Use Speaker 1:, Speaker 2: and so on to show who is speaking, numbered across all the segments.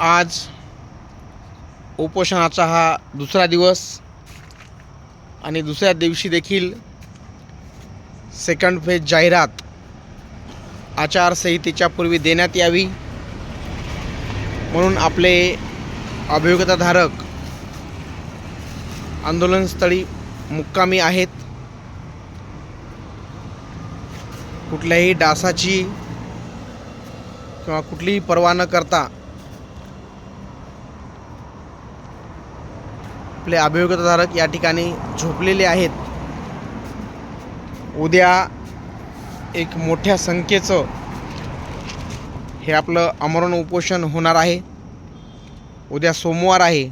Speaker 1: आज उपोषणाचा हा दुसरा दिवस आणि दुसऱ्या दिवशी देखील सेकंड फेज जाहिरात आचारसंहितेच्या पूर्वी देण्यात यावी म्हणून आपले अभियोगताधारक आंदोलनस्थळी मुक्कामी आहेत. कुठल्याही डासाची किंवा कुठलीही पर्वा न करता आपले अभियोगताधारक या ठिकाणी झोपलेले आहेत. उद्या एक मोठ्या संख्येचं हे आपलं आमरण उपोषण होणार आहे. उद्या सोमवार आहे.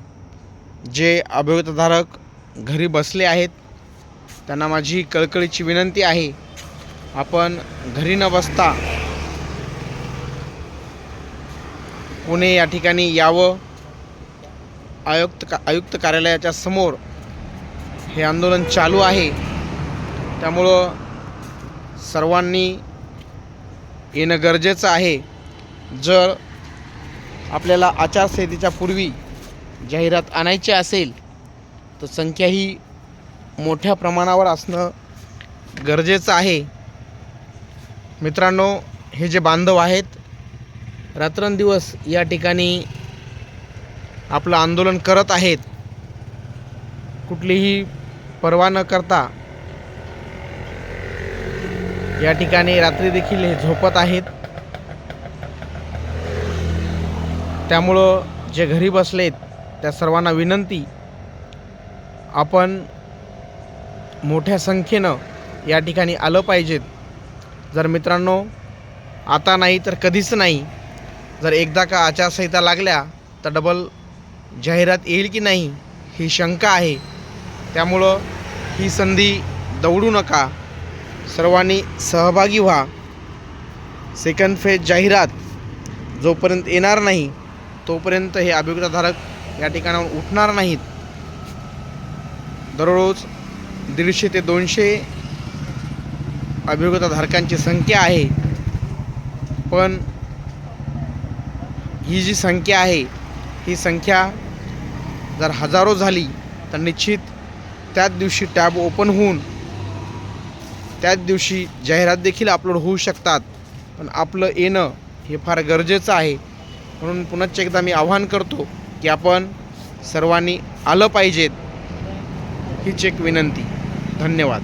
Speaker 1: जे अभियोगताधारक घरी बसले आहेत त्यांना माझी कळकळीची विनंती आहे. आपण घरी न बसता पुणे या ठिकाणी यावं. आयुक्त का आयुक्त कार्यालयाच्या समोर हे आंदोलन चालू आहे. त्यामुळं सर्वांनी येणं गरजेचं आहे. जर आपल्याला आचारसंहितेच्या पूर्वी जाहिरात आणायची असेल तर संख्या ही मोठ्या प्रमाणावर असणं गरजेचं आहे. मित्रांनो हे जे बांधव आहेत रात्रंदिवस या ठिकाणी आपलं आंदोलन करत आहेत. कुठलीही पर्वा न करता या ठिकाणी रात्री देखील हे झोपत आहेत. त्यामुळं जे घरी बसलेत त्या सर्वांना विनंती आपण मोठ्या संख्येनं या ठिकाणी आलं पाहिजेत. जर मित्रांनो आता नाही तर कधीच नाही. जर एकदा का आचारसंहिता लागल्या तर डबल जाहिरात येईल की नाही ही शंका आहे. त्यामुळं ही संधी दवडू नका. सर्वांनी सहभागी व्हा. सेकंड फेज जाहिरात जोपर्यंत येणार नाही तोपर्यंत हे अभियोगताधारक या ठिकाणाहून उठणार नाहीत. दररोज दीडशे ते दोनशे अभियोगताधारकांची संख्या आहे. पण ही जी संख्या आहे ही संख्या जर हजारो झाली तर निश्चित त्याच दिवशी टॅब ओपन होऊन त्याच दिवशी जाहिरात देखील अपलोड होऊ शकतात. पण आपलं येणं हे फार गरजेचं आहे. म्हणून पुनश्च एकदा मी आवाहन करतो की आपण सर्वांनी आलं पाहिजेत हीच एक विनंती. धन्यवाद.